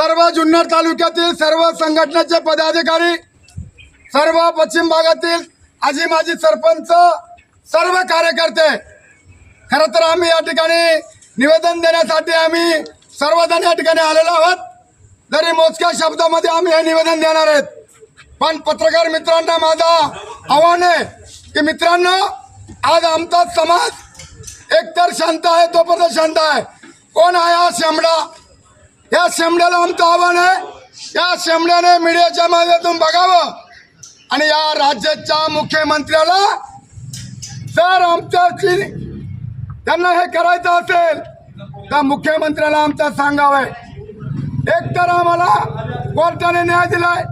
सर्व जुन्नर तालुक्यातील सर्व संघटनेचे पदाधिकारी सर्व पश्चिम भागातील आजी माजी सरपंच सर्व कार्यकर्ते खर तर आम्ही या ठिकाणी निवेदन देण्यासाठी आम्ही सर्वजण या ठिकाणी आलेलो आहोत. जरी मोजक्या शब्दामध्ये आम्ही हे निवेदन देणार आहेत पण पत्रकार मित्रांना माझा आव्हान आहे की मित्रांनो आज आमचा समाज एकतर शांत आहे तोपर्यंत शांत आहे. कोण आहे हा शेमडा या शेमड्याला आमचं आव्हान आहे. या शेमड्याने मीडियाच्या माध्यमातून बघावं. आणि या राज्याच्या मुख्यमंत्र्याला जर आमच्याशी त्यांना हे करायचं असेल तर मुख्यमंत्र्याला आमचं सांगावं. एक तर आम्हाला कोर्टाने न्याय दिलाय.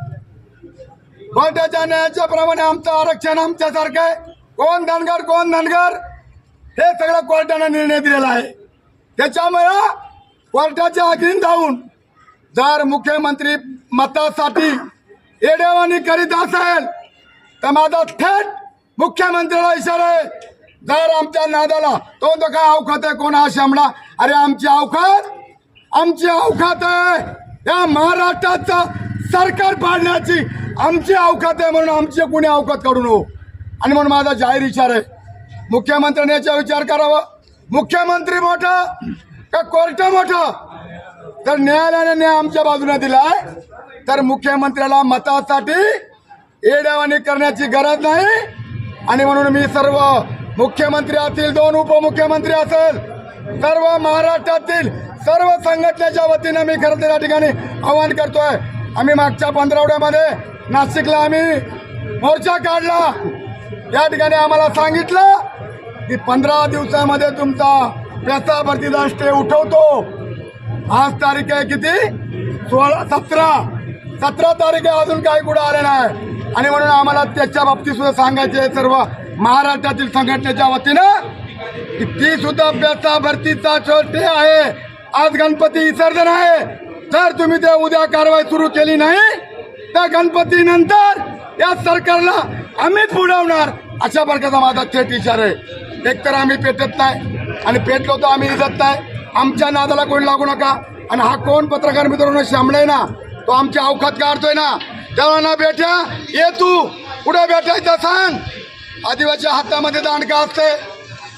कोर्टाच्या न्यायाच्या प्रमाणे आमचं आरक्षण आमच्यासारखं आहे. कोण धनगर कोण धनगर हे सगळं कोर्टाने निर्णय दिलेला आहे. त्याच्यामुळं कोर्टाच्या अधीन जाऊन जर मुख्यमंत्री मतासाठी येडेवाणी करीत असेल तर माझा थेट मुख्यमंत्र्याला इशारा आहे. जर आमच्या नादाला तो तो काय अवखात आहे कोण हा शामडा अरे आमची अवखात आमची अवखात आहे. या महाराष्ट्राचं सरकार पाडण्याची आमची अवखात आहे म्हणून आमची कुणी अवकात काढू नको आणि म्हणून माझा जाहीर इशारा आहे. मुख्यमंत्र्यांनी याचा विचार करावा. मुख्यमंत्री मोठा का कोर्ट मोठं? तर न्यायालयाने न्याय आमच्या बाजूने दिलाय तर मुख्यमंत्र्याला मतासाठी येड्यावाणी करण्याची गरज नाही. आणि म्हणून मी सर्व मुख्यमंत्री असतील दोन उपमुख्यमंत्री असेल सर्व महाराष्ट्रातील सर्व संघटनेच्या वतीनं मी खरं तर या ठिकाणी आवाहन करतोय. आम्ही मागच्या पंधरावड्यामध्ये नाशिकला आम्ही मोर्चा काढला. या ठिकाणी आम्हाला सांगितलं की पंधरा दिवसामध्ये तुमचा त्याचा भरतीचा स्टे उठवतो. आज तारीख आहे किती? सोळा सतरा. सतरा तारीख आहे अजून काही कुठं आले नाही. आणि म्हणून आम्हाला त्याच्या बाबतीत सुद्धा सांगायचे सर्व महाराष्ट्रातील संघटनेच्या वतीनं की ती सुद्धा बेचा भरतीचा स्टे आहे. आज गणपती विसर्जन आहे. जर तुम्ही ते उद्या कारवाई सुरू केली नाही तर गणपती नंतर या सरकारला आम्हीच बुडवणार. अशा प्रकारचा माझा थेट इशारा आहे. एकतर आम्ही पेटत नाही. आणि पेटलो तर आम्ही इजत नाही. आमच्या नादाला कोणी लागू नका. आणि हा कोण पत्रकार मित्रांनो शामळे ना तो आमच्या अवखात काढतोय ना. तेव्हा ना बेट्या ये तू. कुठे भेटायचं सांग. आदिवासी हातामध्ये दांडका असते.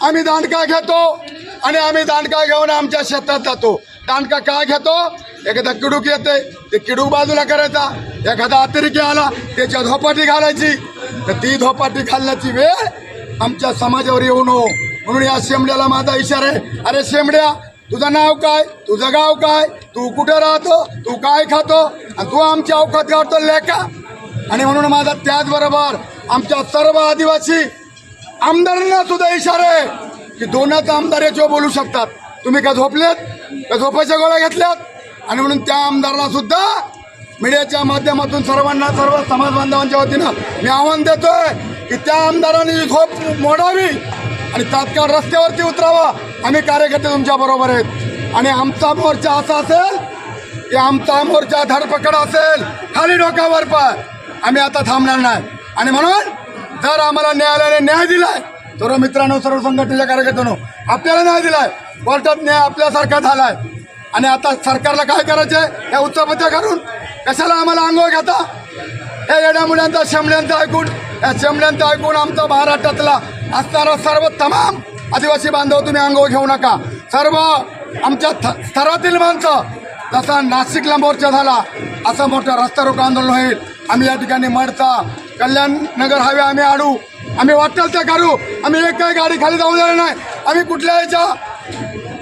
आम्ही दांडका घेतो आणि आम्ही दांडका घेऊन आमच्या शेतात जातो. दांडका का घेतो? एखादा किडूक येते. ते किडूक बाजूला करायचा. एखादा अतिरेकी आला त्याच्या धोपाटी घालायची. तर ती धोपाटी घालण्याची वेळ आमच्या समाजावर येऊ नको. म्हणून या शेमड्याला माझा इशारा आहे. अरे शेमड्या तुझं नाव काय? तुझं गाव काय? तू कुठं राहतो? तू काय खातो? आणि तू आमच्या अवकात गावतो लेका? आणि म्हणून माझा त्याचबरोबर आमच्या सर्व आदिवासी आमदारांना सुद्धा इशारा आहे की दोनच आमदार याच्यावर बोलू शकतात. तुम्ही का झोपलेत? का झोपायच्या गोळ्या घेतल्यात? आणि म्हणून त्या आमदारांना सुद्धा मीडियाच्या माध्यमातून सर्वांना सर्व समाज बांधवांच्या वतीनं मी आव्हान देतोय की त्या आमदारांनी झोप मोडावी आणि तात्काळ रस्त्यावरती उतरावा. आम्ही कार्यकर्ते तुमच्या बरोबर आहेत. आणि आमचा मोर्चा असा असेल की आमचा मोर्चा धरपकड असेल खाली डोक्यावर पाय आम्ही आता थांबणार नाही. आणि म्हणून जर आम्हाला न्यायालयाने न्याय दिलाय सर्व मित्रांनो सर्व संघटनेच्या कार्यकर्त्यांनो आपल्याला न्याय दिलाय. कोर्टात न्याय आपल्यासारखा झालाय. आणि आता सरकारला काय करायचंय? या उत्तरपत्या करून कशाला आम्हाला अंगो घेता? हे येड्या मुलांचा शेमड्यांचं ऐकून या शेमड्यांचं ऐकून आमचा महाराष्ट्रातला असणारा सर्व तमाम आदिवासी बांधव तुम्ही अंगो घेऊ नका. सर्व आमच्या स्तरातील माणसं जसा नाशिकला मोर्चा झाला असं मोठं रस्ता रोको आंदोलन होईल. आम्ही या ठिकाणी मडचा कल्याण नगर हायवे आम्ही आडू. आम्ही वाटेल ते करू आम्ही एक काही गाडी खाली जाऊ देणार नाही. आम्ही कुठल्या याच्या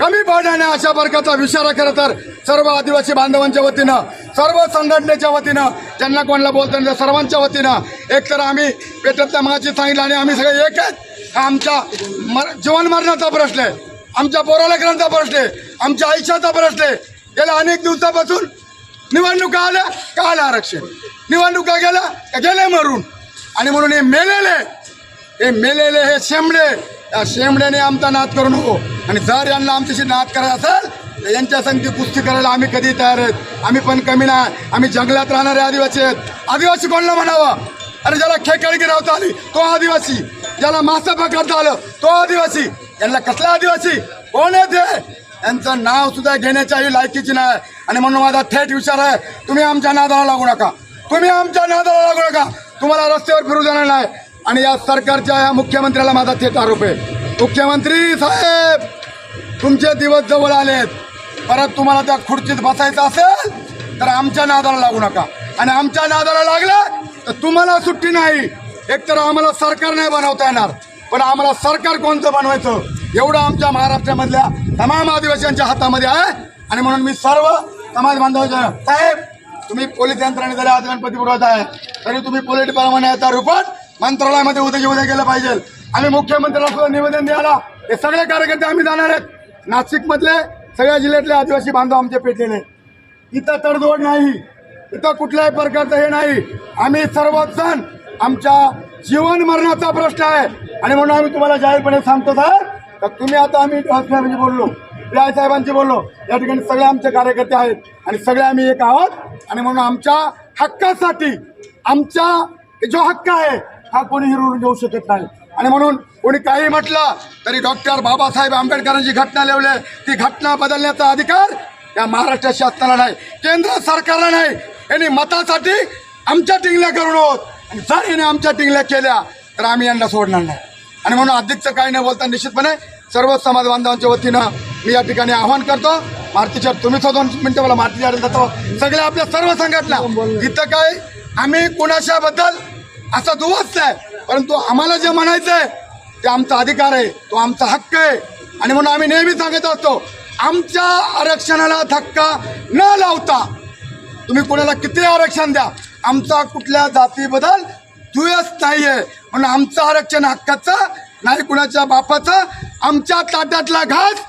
कमी पडण्याने अशा प्रकारचा विचार खरं तर सर्व आदिवासी बांधवांच्या वतीनं सर्व संघटनेच्या वतीनं ज्यांना कोणाला बोलतो सर्वांच्या वतीनं एकतर आम्ही पेटतल्या मागाची सांगितलं आणि आम्ही सगळे एक आहेत. आमच्या मर जीवन मरणाचा प्रश्न आहे. आमच्या पोरालेकरांचा प्रश्न आहे. आमच्या आयुष्याचा प्रश्न आहे. गेल्या अनेक दिवसापासून निवडणुका आल्या का आलं आरक्षण? निवडणुका गेल्या का गेले मरून? आणि म्हणून हे मेलेले हे मेलेले हे शेंबडे या शेंबड्याने आमचा नाद करू नको. आणि जर यांना आमच्याशी नाद करायचा असेल तर यांच्या संगती कुस्ती करायला आम्ही कधी तयार आहेत? आम्ही पण कमी नाही. आम्ही जंगलात राहणारे आदिवासी आहेत. आदिवासी कोणाला म्हणावं? अरे ज्याला खेकडगी राहता आली तो आदिवासी. ज्याला मासा पकडता आलं तो आदिवासी. यांना कसला आदिवासी? कोण आहे ते? यांचं नाव सुद्धा घेण्याच्याही लायकीची नाही. आणि म्हणून माझा थेट विचार आहे तुम्ही आमच्या नादाला लागू नका. तुम्ही आमच्या नादाला लागू नका. तुम्हाला रस्त्यावर फिरू देणार नाही. आणि या सरकारच्या या मुख्यमंत्र्याला माझा थेट आरोप आहे. मुख्यमंत्री साहेब तुमचे दिवस जवळ आलेत. परत तुम्हाला त्या खुर्चीत बसायचं असेल तर आमच्या नादाला लागू नका. आणि आमच्या नादाला लागलं तर तुम्हाला सुट्टी नाही. एकतर आम्हाला सरकार नाही बनवता येणार पण आम्हाला सरकार कोणतं बनवायचं? एवढं आमच्या महाराष्ट्रामधल्या तमाम आदिवासींच्या हातामध्ये आहे. आणि म्हणून मी सर्व समाज बांधवांच्या साहेब तुम्ही पोलीस यंत्रणेद्वारे आज गणपती पुरवत आहे तरी तुम्ही पोलीस डिपार्टमेंट रूपात मंत्रालयामध्ये उद्या उद्या गेलं पाहिजे. आम्ही मुख्यमंत्र्याला सुद्धा निवेदन द्यायला हे सगळे कार्यकर्ते आम्ही जाणार आहेत. नाशिकमधले सगळ्या जिल्ह्यातले आदिवासी बांधव आमचे पेटलेले इथं तडजोड नाही. इथं कुठल्याही प्रकारचं हे नाही. आम्ही सर्वजण आमच्या जीवन मरणाचा प्रश्न आहे. आणि म्हणून आम्ही तुम्हाला जाहीरपणे सांगतो साहेब तर तुम्ही आता आम्ही म्हणजे बोललो राय साहेबांशी बोललो या ठिकाणी सगळे आमचे कार्यकर्ते आहेत आणि सगळे आम्ही एक आहोत. आणि म्हणून आमच्या हक्कासाठी आमचा जो हक्क आहे हा कोणी हिरवून घेऊ शकत नाही. आणि म्हणून कोणी काही म्हटलं तरी डॉक्टर बाबासाहेब आंबेडकरांची घटना लिवले ती घटना बदलण्याचा अधिकार या महाराष्ट्र शासनाला नाही केंद्र सरकारला नाही. यांनी मतासाठी आमच्या टिंगल्या करून होत आणि जर याने आमच्या टिंगल्या केल्या तर आम्ही यांना सोडणार नाही. आणि म्हणून अध्यक्ष काही न बोलता निश्चितपणे सर्व समाज बांधवांच्या वतीनं मी या ठिकाणी आवाहन करतो. मारुतीच्या तुम्ही दोन मिनटं मला मारुतीच्या जातो सगळ्या आपल्या सर्व संघटना इथं काय आम्ही कुणाच्याबद्दल असा दुवच नाही परंतु आम्हाला जे म्हणायचं आहे ते आमचा अधिकार आहे तो आमचा हक्क आहे. आणि म्हणून आम्ही नेहमी सांगत असतो आमच्या आरक्षणाला धक्का न लावता तुम्ही कोणाला किती आरक्षण द्या आमचा कुठल्या जातीबद्दल दुयच नाहीये. म्हणून आमचं आरक्षण हक्काचं नाही कुणाच्या बापाचं आमच्या ताटातला घास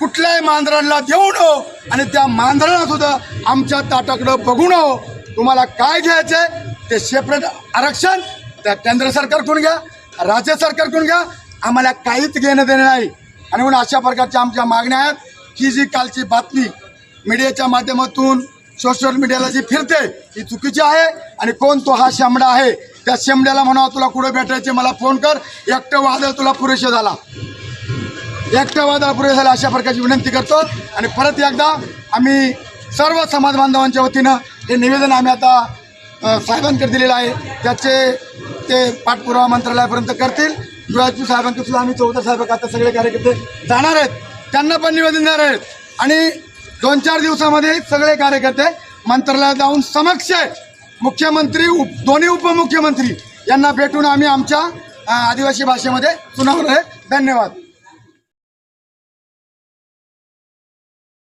कुठल्याही मांजरांना देऊ नो आणि त्या मांजरांना सुद्धा आमच्या ताटाकडं बघू नो तुम्हाला काय घ्यायचंय ते सेपरेट आरक्षण त्या केंद्र सरकारकडून घ्या राज्य सरकारकडून घ्या. आम्हाला काहीच घेणं देणं नाही. आणि म्हणून अशा प्रकारच्या आमच्या मागण्या आहेत. ही जी कालची बातमी मीडियाच्या माध्यमातून सोशल मीडियाला जी फिरते ती चुकीची आहे आणि कोण तो हा शेंबडा आहे त्या शेंबड्याला म्हणावा तुला कुठं भेटायचे मला फोन कर. एकटं वादळ तुला पुरेशा झाला. एकटं वादळ पुरेसे झाला अशा प्रकारची विनंती करतो. आणि परत एकदा आम्ही सर्व समाज बांधवांच्या वतीनं हे निवेदन आम्ही आता साहेबांकडे दिलेलं आहे. त्याचे ते पाठपुरावा मंत्रालयापर्यंत करतील. जुळाजू साहेबांकडे सुद्धा आम्ही चौदा साहेब आता सगळे कार्यकर्ते जाणार आहेत. त्यांना पण निवेदन देणार आहेत. आणि दोन चार दिवसामध्ये सगळे कार्यकर्ते मंत्रालयात जाऊन समक्ष मुख्यमंत्री उप दोन्ही उपमुख्यमंत्री यांना भेटून आम्ही आमच्या आदिवासी भाषेमध्ये सुनावणार आहे. धन्यवाद.